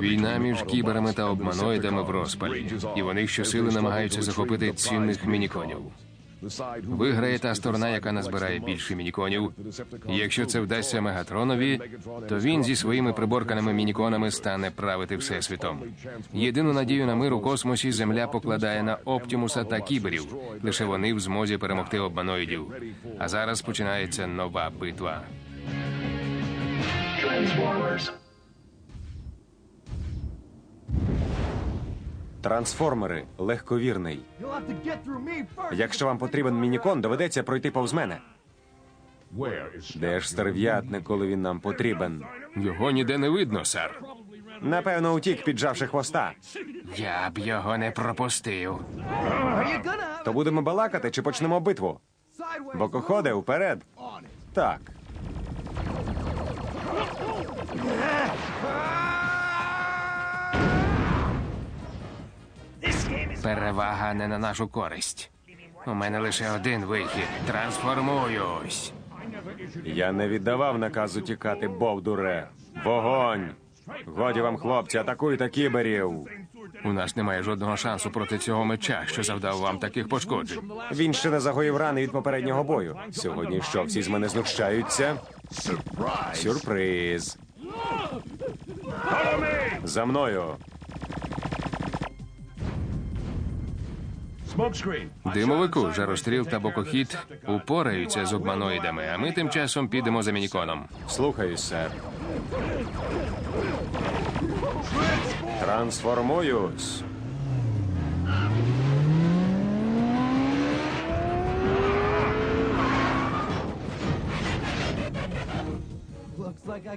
Війна між кіберами та обманоїдами в розпалі, і вони щосили намагаються захопити цінних мініконів. Виграє та сторона, яка назбирає більше мініконів. Якщо це вдасться Мегатронові, то він зі своїми приборканими мініконами стане правити всесвітом. Єдину надію на мир у космосі Земля покладає на Оптімуса та кіберів. Лише вони в змозі перемогти обманоїдів. А зараз починається нова битва. Трансформери легковірний. Якщо вам потрібен мінікон, доведеться пройти повз мене. Де ж стерв'ятник, коли він нам потрібен? Його ніде не видно, сер. Напевно, утік, піджавши хвоста. Я б його не пропустив. То будемо балакати чи почнемо битву? Бокоходе, вперед. Так. Перевага не на нашу користь. У мене лише один вихід. Трансформуюсь. Я не віддавав наказу тікати, бовдуре. Вогонь! Годі вам, хлопці, атакуйте кіберів. У нас немає жодного шансу проти цього меча, що завдав вам таких пошкоджень. Він ще не загоїв рани від попереднього бою. Сьогодні що, всі з мене знущаються? Сюрприз. За мною. Димовику, жаростріл та бокохід упораються з обманоїдами, а ми тим часом підемо за мініконом. Слухаюсь, сер. Трансформуюсь.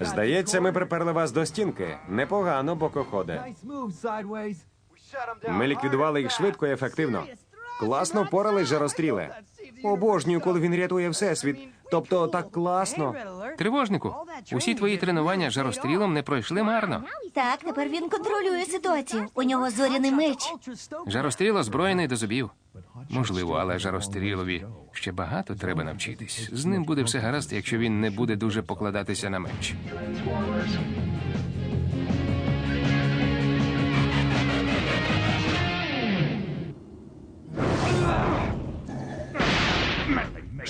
Здається, ми приперли вас до стінки. Непогано, бокоходе. Ми ліквідували їх швидко і ефективно. Класно впорались жаростріле. Обожнюю, коли він рятує всесвіт. Тобто так класно. Тривожнику, усі твої тренування з жарострілом не пройшли марно. Так, тепер він контролює ситуацію. У нього зоряний меч. Жаростріл озброєний до зубів. Можливо, але жарострілові ще багато треба навчитись. З ним буде все гаразд, якщо він не буде дуже покладатися на меч.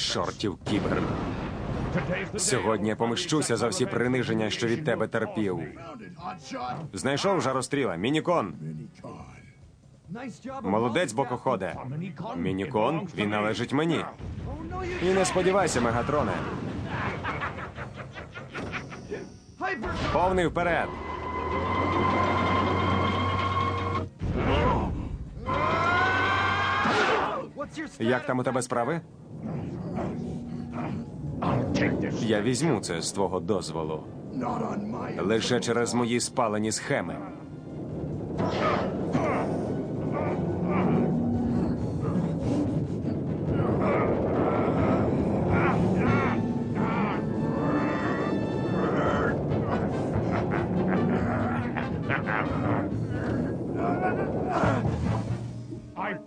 Шортів кібер. Сьогодні я помищуся за всі приниження, що від тебе терпів. Знайшов жаростріла. Мінікон. Молодець бокоходе. Мінікон, він належить мені. І не сподівайся, Мегатроне. Повний вперед. Як там у тебе справи? Я візьму це з твого дозволу. Лише через мої спалені схеми.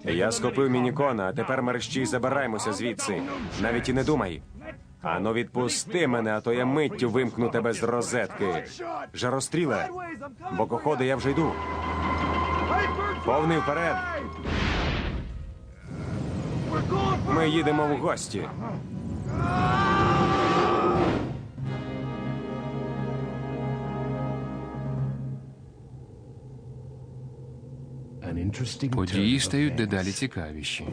Я схопив мінікона, а тепер мерщій забираємося звідси. Навіть і не думай. Ану, відпусти мене, а то я миттю вимкну тебе з розетки. Жаростріле, бокоходи, я вже йду. Повний вперед. Ми їдемо в гості. Події стають дедалі цікавіші.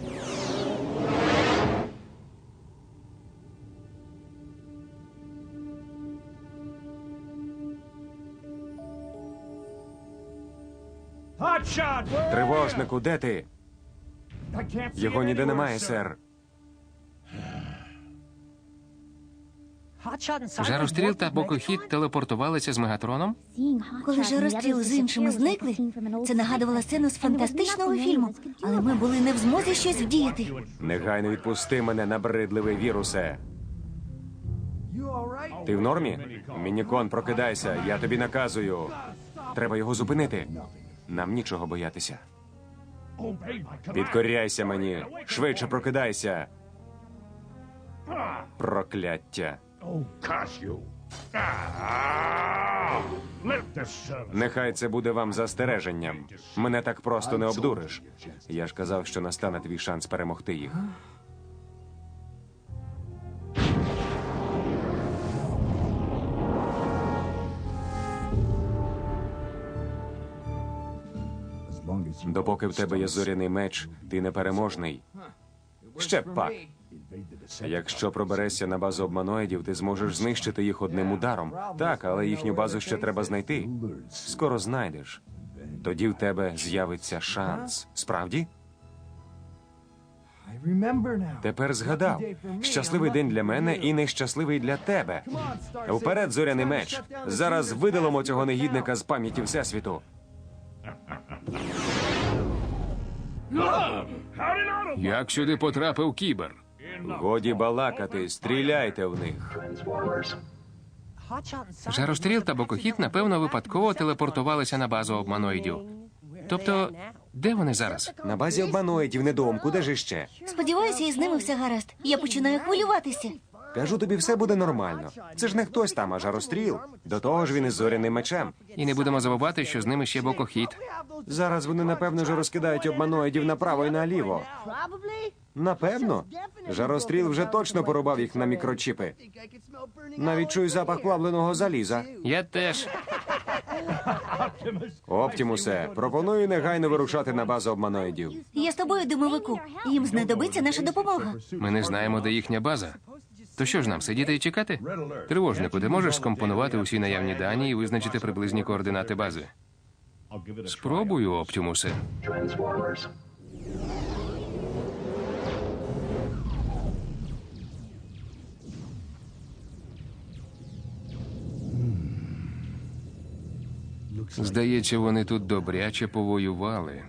Тривожнику, де ти? Його ніде немає, сер. Жаростріл та бокохід телепортувалися з мегатроном. Коли ж розстріл з іншими зникли, це нагадувало сцену з фантастичного фільму, але ми були не в змозі щось вдіяти. Негайно відпусти мене, набридливий вірусе. Ти в нормі? Мінікон, прокидайся, я тобі наказую. Треба його зупинити. Нам нічого боятися. Підкоряйся мені. Швидше прокидайся. Прокляття. Нехай це буде вам застереженням. Мене так просто не обдуриш. Я ж казав, що настане твій шанс перемогти їх. Допоки в тебе є зоряний меч, ти непереможний. Ще б пак. Якщо проберешся на базу обманоїдів, ти зможеш знищити їх одним ударом. Так, але їхню базу ще треба знайти. Скоро знайдеш. Тоді в тебе з'явиться шанс. Справді? Тепер згадав. Щасливий день для мене і нещасливий для тебе. Вперед, зоряний меч. Зараз видалимо цього негідника з пам'яті Всесвіту. Як сюди потрапив кібер? Годі балакати, стріляйте в них. Жаростріл та бокохід, напевно, випадково телепортувалися на базу обманоїдів. Тобто, де вони зараз? На базі обманоїдів недоумку, де ж іще? Сподіваюся, із ними все гаразд. Я починаю хвилюватися. Кажу тобі, все буде нормально. Це ж не хтось там, а жаростріл. До того ж він із зоряним мечем. І не будемо забувати, що з ними ще бокохід. Зараз вони напевно вже розкидають обманоїдів направо і наліво. Напевно. Жаростріл вже точно порубав їх на мікрочіпи. Навіть чую запах плавленого заліза. Я теж. Оптімусе, пропоную негайно вирушати на базу обманоїдів. Я з тобою, димовику. Їм знадобиться наша допомога. Ми не знаємо, де їхня база. То що ж нам, сидіти і чекати? Тривожнику, ти можеш скомпонувати усі наявні дані і визначити приблизні координати бази? Спробую, Оптімусе. Здається, вони тут добряче повоювали.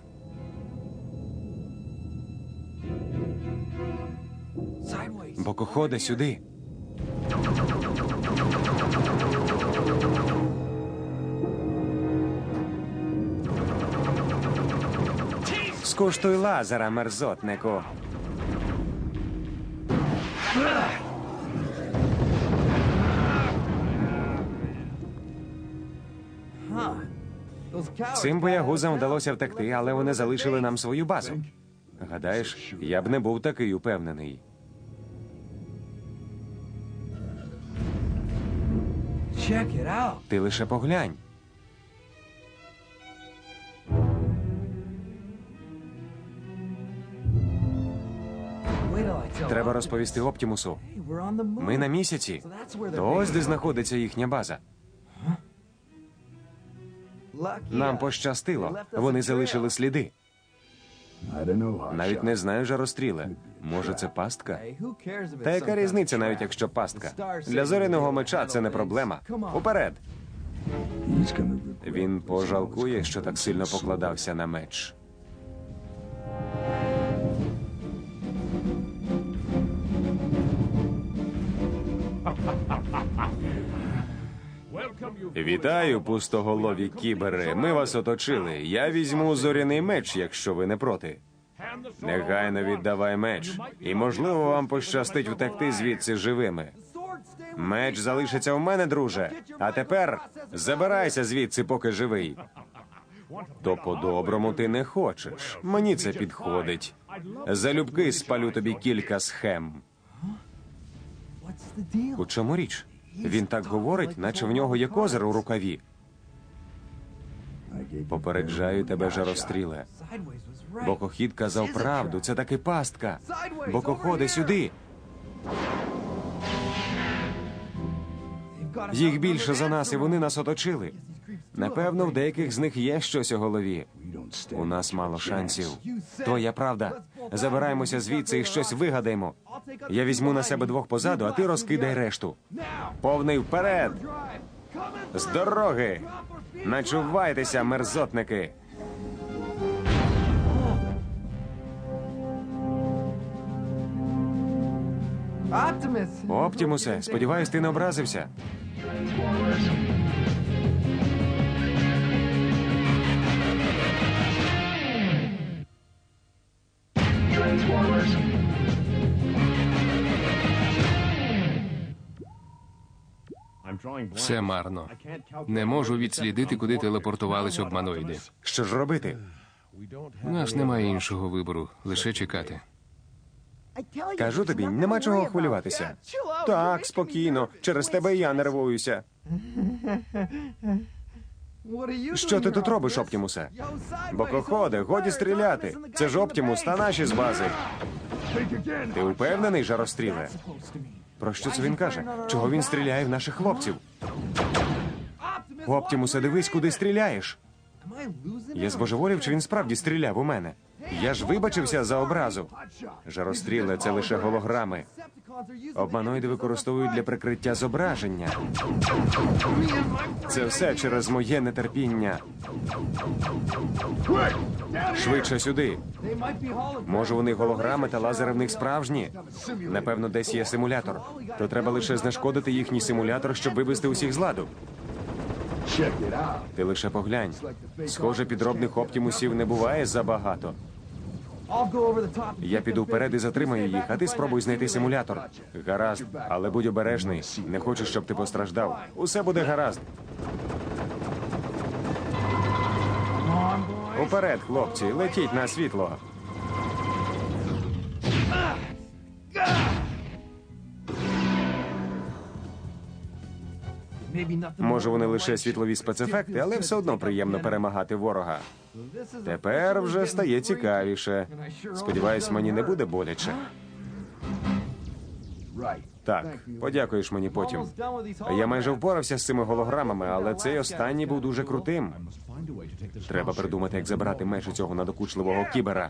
Бокоходе сюди. Скуштуй лазера, мерзотнику. Цим боягузам вдалося втекти, але вони залишили нам свою базу. Гадаєш, я б не був такий упевнений. Ти лише поглянь. Треба розповісти Оптімусу. Ми на місяці. То ось де знаходиться їхня база. Нам пощастило. Вони залишили сліди. Навіть не знаю жаростріле. Може, це пастка? Та яка різниця, навіть якщо пастка? Для зоряного меча це не проблема. Уперед! Він пожалкує, що так сильно покладався на меч. Вітаю, пустоголові кібери. Ми вас оточили. Я візьму зоряний меч, якщо ви не проти. Негайно віддавай меч, і можливо вам пощастить втекти звідси живими. Меч залишиться в мене, друже. А тепер забирайся звідси, поки живий. То по-доброму ти не хочеш. Мені це підходить. Залюбки спалю тобі кілька схем. У чому річ? Він так говорить, наче в нього є козир у рукаві. Попереджаю тебе, жаростріле. Бокохід казав правду, це таки пастка. Бокоходи сюди. Їх більше за нас, і вони нас оточили. Напевно, в деяких з них є щось у голові. У нас мало шансів. Твоя правда. Забираємося звідси і щось вигадаємо. Я візьму на себе двох позаду, а ти розкидай решту. Повний вперед! З дороги! Начувайтеся, мерзотники! Оптімусе, сподіваюсь, ти не образився. Все марно. Не можу відслідити, куди телепортувались обманоїди. Що ж робити? У нас немає іншого вибору, лише чекати. Кажу тобі, нема чого хвилюватися. Так, спокійно. Через тебе і я нервуюся. Що ти тут робиш, Оптімусе? Бокоходе, годі стріляти. Це ж Оптімус та наші з бази. Ти упевнений, жаростріле? Про що це він каже? Чого він стріляє в наших хлопців? Оптімусе, дивись, куди стріляєш. Я збожеволів, чи він справді стріляв у мене. Я ж вибачився за образу. Жаростріле це лише голограми. Обманоїди використовують для прикриття зображення. Це все через моє нетерпіння. Швидше сюди. Може, них голограми та лазери в них справжні? Напевно, десь є симулятор. То треба лише знешкодити їхній симулятор, щоб вивести усіх з ладу. Ти лише поглянь. Схоже, підробних оптімусів не буває забагато. Я піду вперед і затримаю їх, а ти спробуй знайти симулятор. Гаразд, але будь обережний. Не хочу, щоб ти постраждав. Усе буде гаразд. Уперед, хлопці, летіть на світло. Може, вони лише світлові спецефекти, але все одно приємно перемагати ворога. Тепер вже стає цікавіше. Сподіваюсь, мені не буде боляче. Так, подякуєш мені потім. Я майже впорався з цими голограмами, але цей останній був дуже крутим. Треба придумати, як забрати меч у цього надокучливого кібера.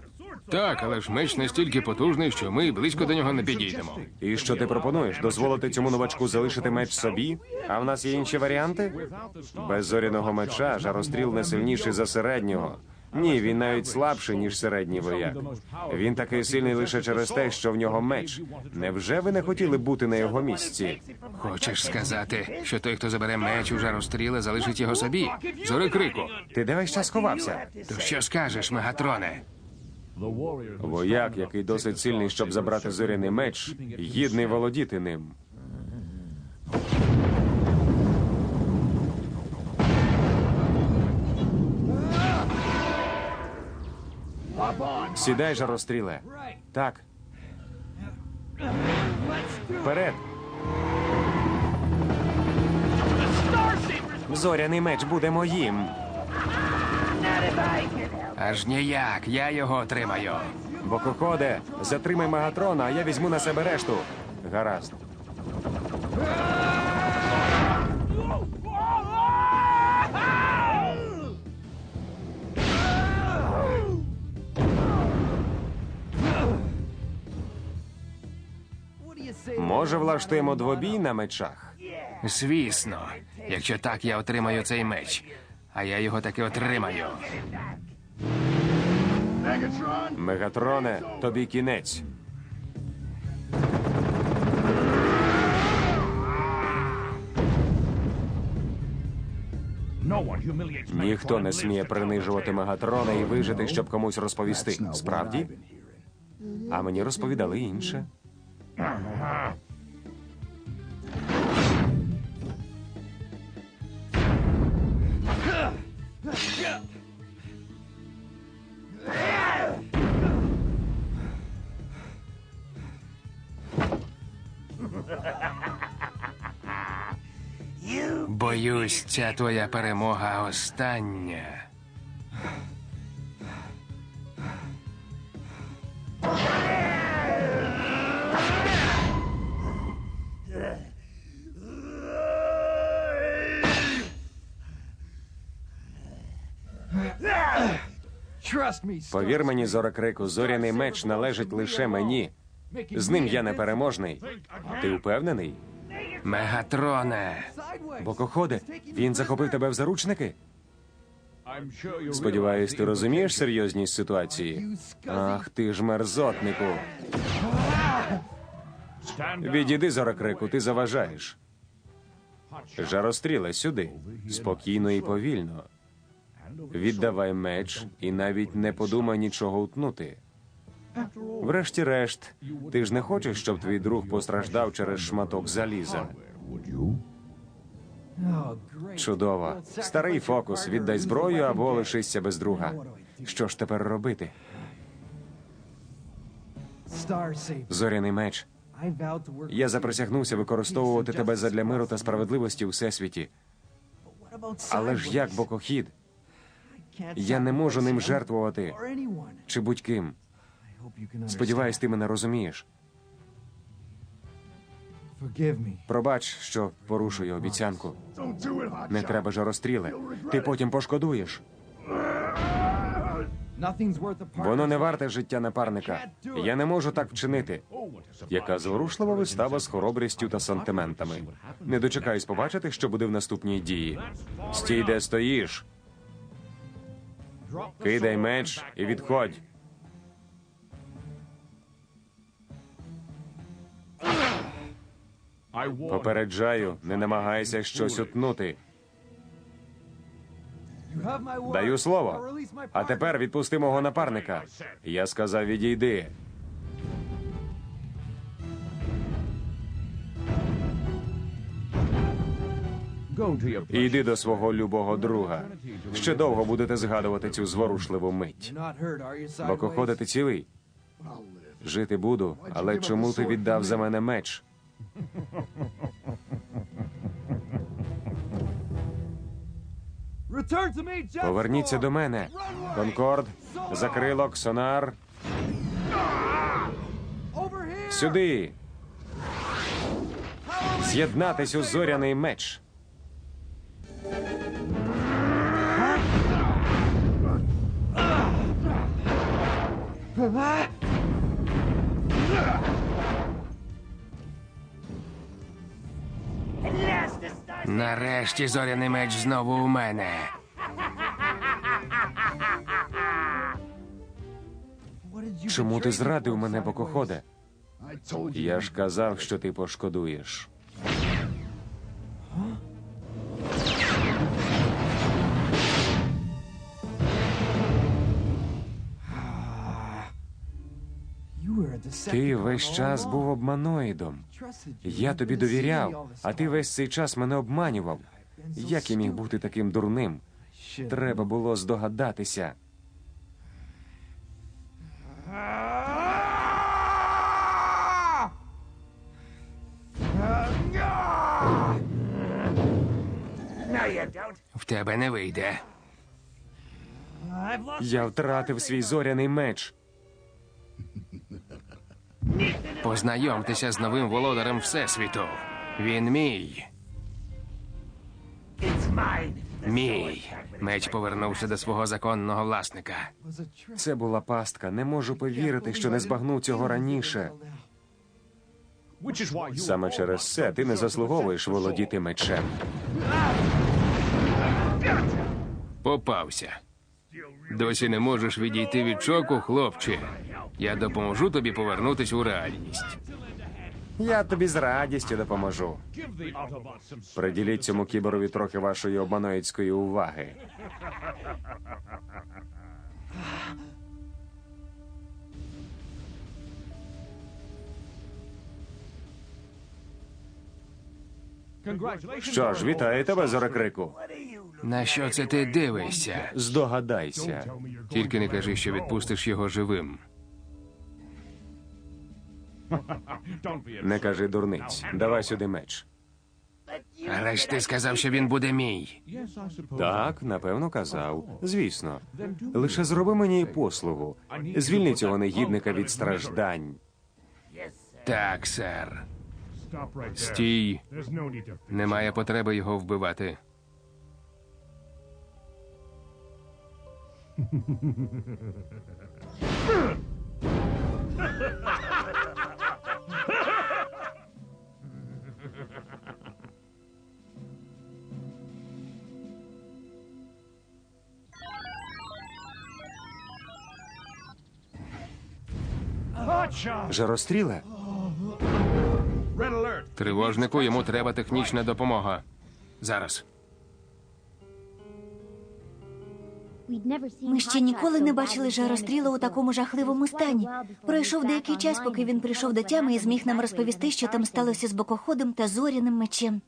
Так, але ж меч настільки потужний, що ми близько до нього не підійдемо. І що ти пропонуєш? Дозволити цьому новачку залишити меч собі? А в нас є інші варіанти? Без зоряного меча жаростріл не сильніший за середнього. Ні, він навіть слабший, ніж середній вояк. Він такий сильний лише через те, що в нього меч. Невже ви не хотіли бути на його місці? Хочеш сказати, що той, хто забере меч у жаростріли, залишить його собі? Зори крику. Ти де весь час ховався? То що скажеш, Мегатроне? Вояк, який досить сильний, щоб забрати зоряний меч, гідний володіти ним. Сідай же, розстріле. Так. Вперед. Зоряний меч буде моїм. Аж ніяк, я його отримаю. Бокоходе, затримай Магатрона, а я візьму на себе решту. Гаразд. Може, влаштуємо двобій на мечах? Звісно, якщо так, я отримаю цей меч. А я його таки отримаю. Мегатроне, тобі кінець. Ніхто не сміє принижувати Мегатрона і вижити, щоб комусь розповісти. Справді? А мені розповідали інше. Боюсь, ця твоя перемога остання. Повір мені, Зорокрику, зоряний меч належить лише мені. З ним я непереможний. Ти впевнений? Мегатроне. Бокоходе, він захопив тебе в заручники? Сподіваюсь, ти розумієш серйозність ситуації? Ах ти ж мерзотнику. Відійди, Зорокрику, ти заважаєш. Жаростріле сюди. Спокійно і повільно. Віддавай меч і навіть не подумай нічого утнути. Врешті-решт, ти ж не хочеш, щоб твій друг постраждав через шматок заліза. Чудово. Старий фокус. Віддай зброю або лишися без друга. Що ж тепер робити? Зоряний меч. Я заприсягнувся використовувати тебе задля миру та справедливості у всесвіті. Але ж як бокохід? Я не можу ним жертвувати чи будь-ким. Сподіваюсь, ти мене розумієш. Пробач, що порушую обіцянку. Не треба жаростріли. Ти потім пошкодуєш. Воно не варте життя напарника. Я не можу так вчинити. Яка зворушлива вистава з хоробрістю та сантиментами. Не дочекаюсь побачити, що буде в наступній дії. Стій, де стоїш. Кидай меч і відходь. Попереджаю, не намагайся щось утнути. Даю слово. А тепер відпусти мого напарника. Я сказав, відійди. І йди до свого любого друга. Ще довго будете згадувати цю зворушливу мить. Бокоходи, ти цілий? Жити буду, але чому ти віддав за мене меч? Поверніться до мене. Конкорд, закрилок, сонар. Сюди. З'єднатись у зоряний меч. Нарешті зоряний меч знову у мене. Чому ти зрадив мене, бокоходе? Я ж казав, що ти пошкодуєш. Ти весь час був обманоїдом. Я тобі довіряв, а ти весь цей час мене обманював. Як я міг бути таким дурним? Треба було здогадатися. В тебе не вийде. Я втратив свій зоряний меч. Познайомтеся з новим володарем Всесвіту. Він мій. Мій. Меч повернувся до свого законного власника. Це була пастка. Не можу повірити, що не збагнув цього раніше. Саме через це ти не заслуговуєш володіти мечем. Попався. Досі не можеш відійти від шоку, хлопче. Я допоможу тобі повернутись у реальність. Я тобі з радістю допоможу. Приділіть цьому кіберові трохи вашої обманоїцької уваги. Що ж, вітаю тебе, зорекрику. На що це ти дивишся? Здогадайся. Тільки не кажи, що відпустиш його живим. Не кажи дурниць. Давай сюди меч. Але ж ти сказав, що він буде мій. Так, напевно, казав. Звісно. Лише зроби мені послугу. Звільни цього негідника від страждань. Так, сер. Стій. Немає потреби його вбивати. Жаростріле? Тривожнику йому треба технічна допомога. Зараз. Ми ще ніколи не бачили жаростріла у такому жахливому стані. Пройшов деякий час, поки він прийшов до тями і зміг нам розповісти, що там сталося з бокоходом та зоряним мечем.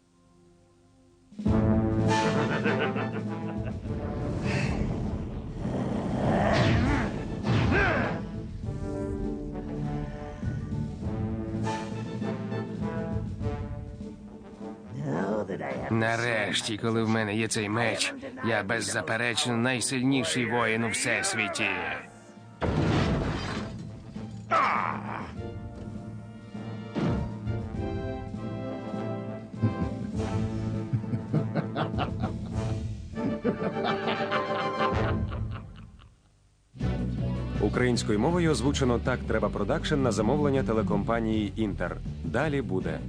Нарешті, коли в мене є цей меч, я беззаперечно найсильніший воїн у всесвіті. Українською мовою озвучено так треба продакшн на замовлення телекомпанії Інтер. Далі буде.